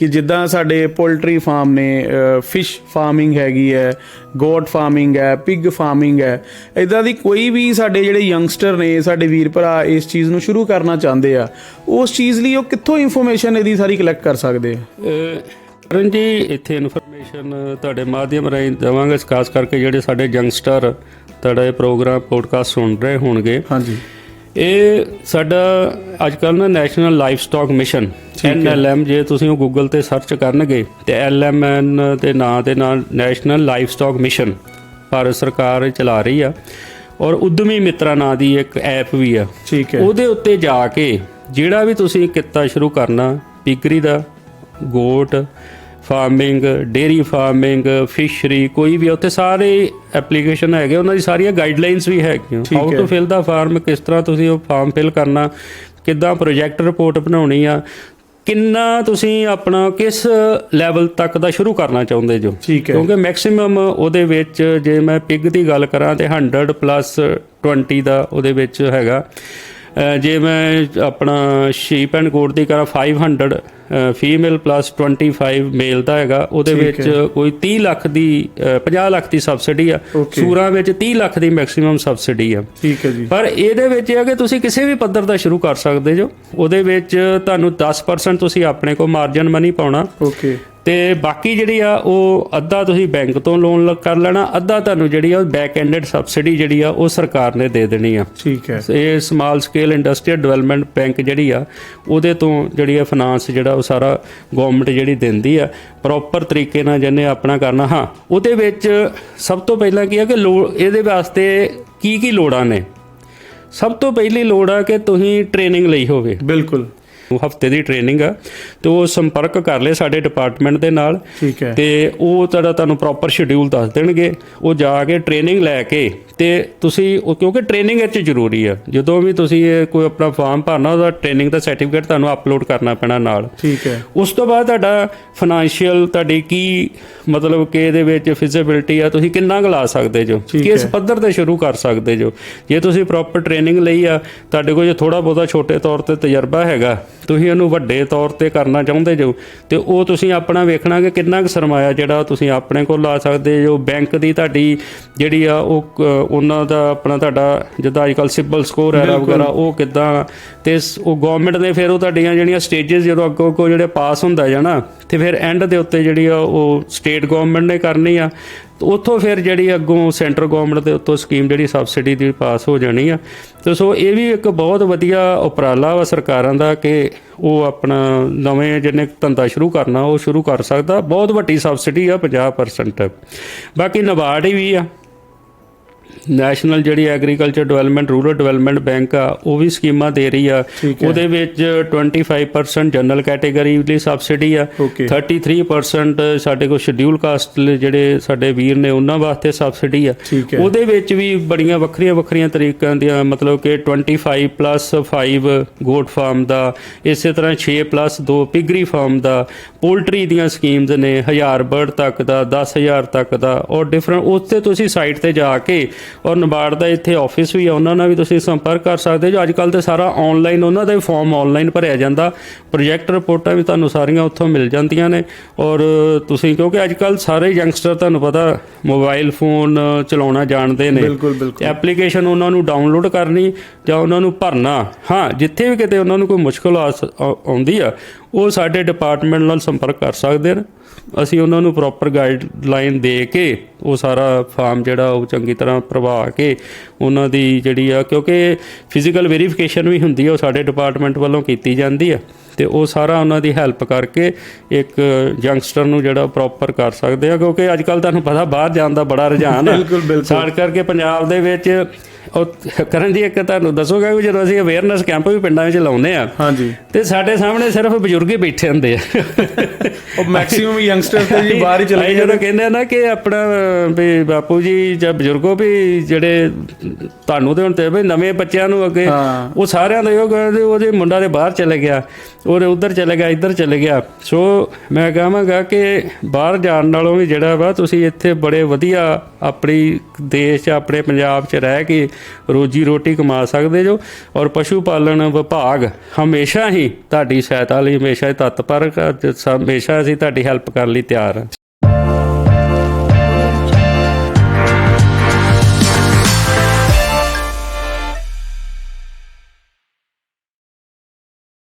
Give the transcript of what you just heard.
ਕਿ ਜਿੱਦਾਂ ਸਾਡੇ ਪੋਲਟਰੀ ਫਾਰਮ ਨੇ ਫਿਸ਼ ਫਾਰਮਿੰਗ ਹੈਗੀ ਹੈ ਗੋਟ ਫਾਰਮਿੰਗ ਹੈ ਪਿਗ ਫਾਰਮਿੰਗ ਹੈ ਇਦਾਂ ਦੀ ਕੋਈ ਵੀ ਸਾਡੇ ਜਿਹੜੇ ਯੰਗਸਟਰ ਨੇ ਸਾਡੇ ਵੀਰ ਭਰਾ ਇਸ ਚੀਜ਼ ਨੂੰ ਸ਼ੁਰੂ ਕਰਨਾ ਚਾਹੁੰਦੇ ਆ ਉਸ ਚੀਜ਼ ਲਈ ਉਹ ਕਿੱਥੋਂ ਇਨਫੋਰਮੇਸ਼ਨ ਇਹਦੀ ਸਾਰੀ ਕਲੈਕਟ ਕਰ ਸਕਦੇ ਆ? ਕਰਨ ਜੀ ਇੱਥੇ ਇਨਫੋਰਮੇਸ਼ਨ ਤੁਹਾਡੇ ਮਾਧਿਅਮ ਰਾਹੀਂ ਦੇਵਾਂਗੇ ਖਾਸ ਕਰਕੇ ਜਿਹੜੇ ਸਾਡੇ ਯੰਗਸਟਰ ਤੁਹਾਡਾ ਇਹ ਪ੍ਰੋਗਰਾਮ ਪੋਡਕਾਸਟ ਸੁਣ ਰਹੇ ਹੋਣਗੇ। ਹਾਂਜੀ। ਇਹ ਸਾਡਾ ਅੱਜ ਕੱਲ੍ਹ ਨਾ national livestock mission NLM ਜੇ ਤੁਸੀਂ ਉਹ ਗੂਗਲ ਤੇ ਸਰਚ ਕਰਨਗੇ ਤੇ ਐਲਐਮਐਨ ਦੇ ਨਾਂ ਦੇ ਨਾਲ national livestock mission Bharat ਸਰਕਾਰ ਚਲਾ ਰਹੀ ਆ। ਔਰ ਉਦਮੀ ਮਿੱਤਰਾ ਨਾਂ ਦੀ ਇੱਕ ਐਪ ਵੀ ਆ। ਠੀਕ ਹੈ। ਉਹਦੇ ਉੱਤੇ ਜਾ ਕੇ ਜਿਹੜਾ ਵੀ ਤੁਸੀਂ ਕਿੱਤਾ ਸ਼ੁਰੂ ਕਰਨਾ ਪੀਕਰੀ ਦਾ goat farming dairy farming fishery ਕੋਈ ਵੀ ਉੱਥੇ ਸਾਰੇ ਐਪਲੀਕੇਸ਼ਨ ਹੈਗੇ ਉਹਨਾਂ ਦੀ ਸਾਰੀਆਂ ਗਾਈਡਲਾਈਨਸ ਵੀ ਹੈਗੀਆਂ। How. To fill the form ਕਿਸ ਤਰ੍ਹਾਂ ਤੁਸੀਂ ਉਹ ਫਾਰਮ ਫਿਲ ਕਰਨਾ ਕਿੱਦਾਂ ਪ੍ਰੋਜੈਕਟ ਰਿਪੋਰਟ ਬਣਾਉਣੀ ਆ ਕਿੰਨਾ ਤੁਸੀਂ ਆਪਣਾ ਕਿਸ ਲੈਵਲ ਤੱਕ ਦਾ ਸ਼ੁਰੂ ਕਰਨਾ ਚਾਹੁੰਦੇ ਜੋ। ਕਿਉਂਕਿ ਮੈਕਸਿਮਮ ਉਹਦੇ ਵਿੱਚ ਜੇ ਮੈਂ ਪਿਗ ਦੀ ਗੱਲ ਕਰਾਂ ਤੇ 100 ਪਲੱਸ 20 ਦਾ ਉਹਦੇ ਵਿੱਚ ਹੈਗਾ। ਜੇ ਮੈਂ ਆਪਣਾ ਸ਼ੀਪ ਐਂਡ ਗੋਟ ਦੀ ਕਰਾਂ 500 ਫੀਮੇਲ ਪਲੱਸ 25 ਮੇਲ ਦਾ ਹੈਗਾ। ਉਹਦੇ ਵਿੱਚ ਕੋਈ 30 ਲੱਖ ਦੀ ਅਹ 50 ਲੱਖ ਦੀ ਸਬਸਿਡੀ ਆ. ਸੂਰਾਂ ਵਿੱਚ 30 ਲੱਖ ਦੀ ਮੈਕਸਿਮਮ ਸਬਸਿਡੀ ਆ। ਠੀਕ ਹੈ ਜੀ। ਪਰ ਇਹਦੇ ਵਿੱਚ ਇਹ ਹੈ ਕਿ ਤੁਸੀਂ ਕਿਸੇ ਵੀ ਪੱਧਰ ਦਾ ਸ਼ੁਰੂ ਕਰ ਸਕਦੇ ਜੋ। ਉਹਦੇ ਵਿੱਚ ਤੁਹਾਨੂੰ 10% ਤੁਸੀਂ ਆਪਣੇ ਕੋਲ ਮਾਰਜਨ ਮਨੀ ਪਾਉਣਾ। ਓਕੇ ਤੇ ਬਾਕੀ ਜਿਹੜੀ ਆ ਉਹ ਅੱਧਾ ਤੁਸੀਂ ਬੈਂਕ ਤੋਂ ਲੋਨ ਕਰ ਲੈਣਾ ਅੱਧਾ ਤੁਹਾਨੂੰ ਜਿਹੜੀ ਆ ਬੈਕ ਐਂਡਡ ਸਬਸਿਡੀ ਜਿਹੜੀ ਆ ਉਹ ਸਰਕਾਰ ਨੇ ਦੇ ਦੇਣੀ ਆ। ਠੀਕ ਹੈ। ਇਹ small scale industrial development bank ਜਿਹੜੀ ਆ ਉਹਦੇ ਤੋਂ ਜਿਹੜੀ ਆ ਫਾਈਨਾਂਸ ਜਿਹੜਾ ਉਹ ਸਾਰਾ ਗਵਰਨਮੈਂਟ ਜਿਹੜੀ ਦਿੰਦੀ ਆ ਪ੍ਰੋਪਰ ਤਰੀਕੇ ਨਾਲ ਜਿਹਨੇ ਆਪਣਾ ਕਰਨਾ ਹਾਂ ਉਹਦੇ ਵਿੱਚ ਸਭ ਤੋਂ ਪਹਿਲਾਂ ਕੀ ਆ ਕਿ ਇਹਦੇ ਵਾਸਤੇ ਕੀ ਕੀ ਲੋੜਾਂ ਨੇ? ਸਭ ਤੋਂ ਪਹਿਲੀ ਲੋੜ ਆ ਕਿ ਤੁਸੀਂ ਟ੍ਰੇਨਿੰਗ ਲਈ ਹੋਵੇ। ਬਿਲਕੁਲ। ਹਫ਼ਤੇ ਦੀ ਟ੍ਰੇਨਿੰਗ ਆ ਤੇ ਉਹ ਸੰਪਰਕ ਕਰ ਲੈ ਸਾਡੇ ਡਿਪਾਰਟਮੈਂਟ ਦੇ ਨਾਲ। ਠੀਕ ਹੈ। ਤੇ ਉਹ ਤੁਹਾਡਾ ਤੁਹਾਨੂੰ ਪ੍ਰੋਪਰ ਸ਼ਡਿਊਲ ਦੱਸ ਦੇਣਗੇ। ਉਹ ਜਾ ਕੇ ਟ੍ਰੇਨਿੰਗ ਲੈ ਕੇ ਤੇ ਤੁਸੀਂ ਉਹ ਕਿਉਂਕਿ ਟ੍ਰੇਨਿੰਗ ਵਿੱਚ ਜ਼ਰੂਰੀ ਆ। ਜਦੋਂ ਵੀ ਤੁਸੀਂ ਇਹ ਕੋਈ ਆਪਣਾ ਫਾਰਮ ਭਰਨਾ ਉਹਦਾ ਟ੍ਰੇਨਿੰਗ ਦਾ ਸਰਟੀਫਿਕੇਟ ਤੁਹਾਨੂੰ ਅਪਲੋਡ ਕਰਨਾ ਪੈਣਾ ਨਾਲ। ਠੀਕ ਹੈ। ਉਸ ਤੋਂ ਬਾਅਦ ਤੁਹਾਡਾ ਫਾਈਨੈਂਸ਼ੀਅਲ ਤੁਹਾਡੀ ਕੀ ਮਤਲਬ ਕਿ ਇਹਦੇ ਵਿੱਚ ਫਿਜ਼ੀਬਿਲਟੀ ਆ ਤੁਸੀਂ ਕਿੰਨਾ ਕੁ ਲਾ ਸਕਦੇ ਜੋ? ਕਿਸ। ਪੱਧਰ ਤੇ ਸ਼ੁਰੂ ਕਰ ਸਕਦੇ ਜੋ? ਜੇ ਤੁਸੀਂ ਪ੍ਰੋਪਰ ਟ੍ਰੇਨਿੰਗ ਲਈ ਆ ਤੁਹਾਡੇ ਕੋਲ ਜੇ ਥੋੜਾ ਬਹੁਤਾ ਛੋਟੇ ਤੌਰ ਤੇ ਤਜਰਬਾ ਹੈਗਾ ਤੁਸੀਂ ਉਹਨੂੰ ਵੱਡੇ ਤੌਰ ਤੇ ਕਰਨਾ ਚਾਹੁੰਦੇ ਜੋ ਤੇ ਉਹ ਤੁਸੀਂ ਆਪਣਾ ਵੇਖਣਾ ਕਿ ਕਿੰਨਾ ਕੁ ਸਰਮਾਇਆ ਜਿਹੜਾ ਤੁਸੀਂ ਆਪਣੇ ਕੋਲ ਲਾ ਸਕਦੇ ਜੋ ਬੈਂਕ ਦੀ ਤੁਹਾਡੀ ਜਿਹੜੀ ਆ ਉਹ ਕ- ਉਹਨਾਂ ਦਾ ਆਪਣਾ ਤੁਹਾਡਾ ਜਿੱਦਾਂ ਅੱਜਕੱਲ ਸਿਬਲ ਸਕੋਰ ਹੈ। ਵਗੈਰਾ ਉਹ ਕਿਦਾਂ ਤੇ ਉਹ ਗਵਰਨਮੈਂਟ ਨੇ ਫਿਰ ਉਹ ਤੁਹਾਡੀਆਂ ਜਿਹੜੀਆਂ ਸਟੇजेस ਜਦੋਂ ਅੱਗੋਂ ਅੱਗੋਂ ਜਿਹੜੇ ਪਾਸ ਹੁੰਦਾ ਜਾਣਾ ਤੇ ਫਿਰ ਐਂਡ ਦੇ ਉੱਤੇ ਜਿਹੜੀ ਆ ਉਹ ਸਟੇਟ ਗਵਰਨਮੈਂਟ ਨੇ ਕਰਨੀ ਆ ਉੱਥੋਂ ਫਿਰ ਜਿਹੜੀ ਅੱਗੋਂ ਸੈਂਟਰ ਗਵਰਨਮੈਂਟ ਦੇ ਉੱਤੋਂ ਸਕੀਮ ਜਿਹੜੀ ਸਬਸਿਡੀ ਦੀ ਪਾਸ ਹੋ ਜਾਣੀ ਆ। ਤੇ ਸੋ ਇਹ ਵੀ ਇੱਕ ਬਹੁਤ ਵਧੀਆ ਉਪਰਾਲਾ ਵਾ ਸਰਕਾਰਾਂ ਦਾ ਕਿ ਉਹ ਆਪਣਾ ਨਵੇਂ ਜਿਹਨੇ ਧੰਦਾ ਸ਼ੁਰੂ ਕਰਨਾ, ਉਹ ਸ਼ੁਰੂ ਕਰ ਸਕਦਾ। ਬਹੁਤ ਵੱਡੀ ਸਬਸਿਡੀ ਆ 50% ਬਾਕੀ ਨਬਾਰਡ ਹੀ ਵੀ ਆ। ਨੈਸ਼ਨਲ ਜਿਹੜੀ agriculture development rural development bank ਆ ਉਹ ਵੀ ਸਕੀਮਾਂ ਦੇ ਰਹੀ ਆ। ਉਹਦੇ ਵਿੱਚ 25% ਜਨਰਲ ਕੈਟਾਗਰੀ ਲਈ ਸਬਸਿਡੀ ਆ Okay. 33% ਸਾਡੇ ਕੋਲ ਸ਼ਡਿਊਲ ਕਾਸਟ ਜਿਹੜੇ ਸਾਡੇ ਵੀਰ ਨੇ ਉਹਨਾਂ ਵਾਸਤੇ ਸਬਸਿਡੀ ਆ। ਉਹਦੇ ਵਿੱਚ ਵੀ ਬੜੀਆਂ ਵੱਖਰੀਆਂ ਵੱਖਰੀਆਂ ਤਰੀਕਾਂ ਦੀਆਂ ਮਤਲਬ ਕਿ 25 ਪਲੱਸ 5 ਗੋਟ ਫਾਰਮ ਦਾ ਇਸੇ ਤਰ੍ਹਾਂ 6 ਪਲੱਸ 2 ਪਿਗਰੀ ਫਾਰਮ ਦਾ ਪੋਲਟਰੀ ਦੀਆਂ ਸਕੀਮਸ ਨੇ 1000 ਬਰਡ ਤੱਕ ਦਾ 10000 ਤੱਕ ਦਾ ਔਰ ਡਿਫਰੈਂਟ ਉੱਥੇ ਤੁਸੀਂ ਸਾਈਟ ਤੇ ਜਾ ਕੇ ਔਰ ਨਬਾਰਡ ਦਾ ਇੱਥੇ ਆਫਿਸ ਵੀ ਆ ਉਹਨਾਂ ਨਾਲ ਵੀ ਤੁਸੀਂ ਸੰਪਰਕ ਕਰ ਸਕਦੇ ਜੋ ਅੱਜ ਕੱਲ ਤੇ ਸਾਰਾ ਆਨਲਾਈਨ ਉਹਨਾਂ ਦਾ ਵੀ ਫਾਰਮ ਆਨਲਾਈਨ ਭਰਿਆ ਜਾਂਦਾ। ਪ੍ਰੋਜੈਕਟ ਰਿਪੋਰਟਾਂ ਵੀ ਤੁਹਾਨੂੰ ਸਾਰੀਆਂ ਉੱਥੋਂ ਮਿਲ ਜਾਂਦੀਆਂ ਨੇ। ਔਰ ਤੁਸੀਂ ਕਿਉਂਕਿ ਅੱਜ ਕੱਲ ਸਾਰੇ ਯੰਗਸਟਰ ਤੁਹਾਨੂੰ ਪਤਾ ਮੋਬਾਈਲ ਫੋਨ ਚਲਾਉਣਾ ਜਾਣਦੇ ਨੇ। ਬਿਲਕੁਲ ਬਿਲਕੁਲ। ਐਪਲੀਕੇਸ਼ਨ ਉਹਨਾਂ ਨੂੰ ਡਾਊਨਲੋਡ ਕਰਨੀ ਜਾਂ ਉਹਨਾਂ ਨੂੰ ਭਰਨਾ। ਹਾਂ ਜਿੱਥੇ ਵੀ ਕਿਤੇ ਉਹਨਾਂ ਨੂੰ ਕੋਈ ਮੁਸ਼ਕਲ ਆਉਂਦੀ ਆ ਉਹ ਸਾਡੇ ਡਿਪਾਰਟਮੈਂਟ ਨਾਲ ਸੰਪਰਕ ਕਰ ਸਕਦੇ ਨੇ। ਅਸੀਂ ਉਹਨਾਂ ਨੂੰ ਪ੍ਰੋਪਰ ਗਾਈਡਲਾਈਨ ਦੇ ਕੇ ਉਹ ਸਾਰਾ ਫਾਰਮ ਜਿਹੜਾ ਉਹ ਚੰਗੀ ਤਰ੍ਹਾਂ ਪ੍ਰਭਾ ਕੇ ਉਹਨਾਂ ਦੀ ਜਿਹੜੀ ਆ ਕਿਉਂਕਿ ਫਿਜ਼ੀਕਲ ਵੈਰੀਫਿਕੇਸ਼ਨ ਵੀ ਹੁੰਦੀ ਆ ਉਹ ਸਾਡੇ ਡਿਪਾਰਟਮੈਂਟ ਵੱਲੋਂ ਕੀਤੀ ਜਾਂਦੀ ਆ ਤੇ ਉਹ ਸਾਰਾ ਉਹਨਾਂ ਦੀ ਹੈਲਪ ਕਰਕੇ ਇੱਕ ਯੰਗਸਟਰ ਨੂੰ ਜਿਹੜਾ ਪ੍ਰੋਪਰ ਕਰ ਸਕਦੇ ਆ ਕਿਉਂਕਿ ਅੱਜ ਕੱਲ ਤੁਹਾਨੂੰ ਪਤਾ ਬਾਹਰ ਜਾਣ ਦਾ ਬੜਾ ਰੁਝਾਨ ਆ ਬਿਲਕੁਲ, ਬਿਲਕੁਲ। ਸਾਰ ਕਰਕੇ ਪੰਜਾਬ ਦੇ ਵਿੱਚ ਉਹ ਕਰਨ ਜੀ ਇੱਕ ਤੁਹਾਨੂੰ ਦੱਸੋਗਾ ਕਿ ਜਦੋਂ ਅਸੀਂ ਅਵੇਅਰਨੈਸ ਕੈਂਪ ਵੀ ਪਿੰਡਾਂ ਵਿੱਚ ਲਾਉਂਦੇ ਆ ਹਾਂਜੀ। ਤੇ ਸਾਡੇ ਸਾਹਮਣੇ ਸਿਰਫ ਬਜ਼ੁਰਗ ਹੀ ਬੈਠੇ ਹੁੰਦੇ ਆ। ਉਹ ਮੈਕਸਿਮਮ ਯੰਗਸਟਰ ਤੇ ਜੀ ਬਾਹਰ ਹੀ ਚਲੇ ਜਦੋਂ ਕਹਿੰਦੇ ਆ ਨਾ ਕਿ ਆਪਣਾ ਵੀ ਬਾਪੂ ਜੀ ਜਾਂ ਬਜ਼ੁਰਗੋ ਵੀ ਜਿਹੜੇ ਤੁਹਾਨੂੰ ਤੇ ਹੁਣ ਤੇ ਵੀ ਨਵੇਂ ਬੱਚਿਆਂ ਨੂੰ ਅੱਗੇ। ਉਹ ਸਾਰਿਆਂ ਦਾ ਇਹੋ ਕਹਿੰਦੇ ਉਹਦੇ ਮੁੰਡਾ ਦੇ ਬਾਹਰ ਚਲੇ ਗਿਆ ਉਹਦੇ ਉਧਰ ਚਲੇ ਗਿਆ ਇੱਧਰ ਚਲੇ ਗਿਆ। ਸੋ ਮੈਂ ਕਹਾਂਗਾ ਕਿ ਬਾਹਰ ਜਾਣ ਨਾਲੋਂ ਵੀ ਜਿਹੜਾ ਵਾ ਤੁਸੀਂ ਇੱਥੇ ਬੜੇ ਵਧੀਆ ਆਪਣੀ ਦੇਸ਼ ਆਪਣੇ ਪੰਜਾਬ 'ਚ ਰਹਿ ਕੇ ਰੋਜੀ ਰੋਟੀ ਕਮਾ ਸਕਦੇ ਜੋ। ਔਰ ਪਸ਼ੂ ਪਾਲਣ ਵਿਭਾਗ ਹਮੇਸ਼ਾ ਹੀ ਤੁਹਾਡੀ ਸਹਾਇਤਾ ਲਈ, ਹਮੇਸ਼ਾ ਹੀ ਤਤਪਰ, ਹਮੇਸ਼ਾ ਅਸੀਂ ਤੁਹਾਡੀ ਹੈਲਪ ਕਰਨ ਲਈ ਤਿਆਰ ਹਾਂ।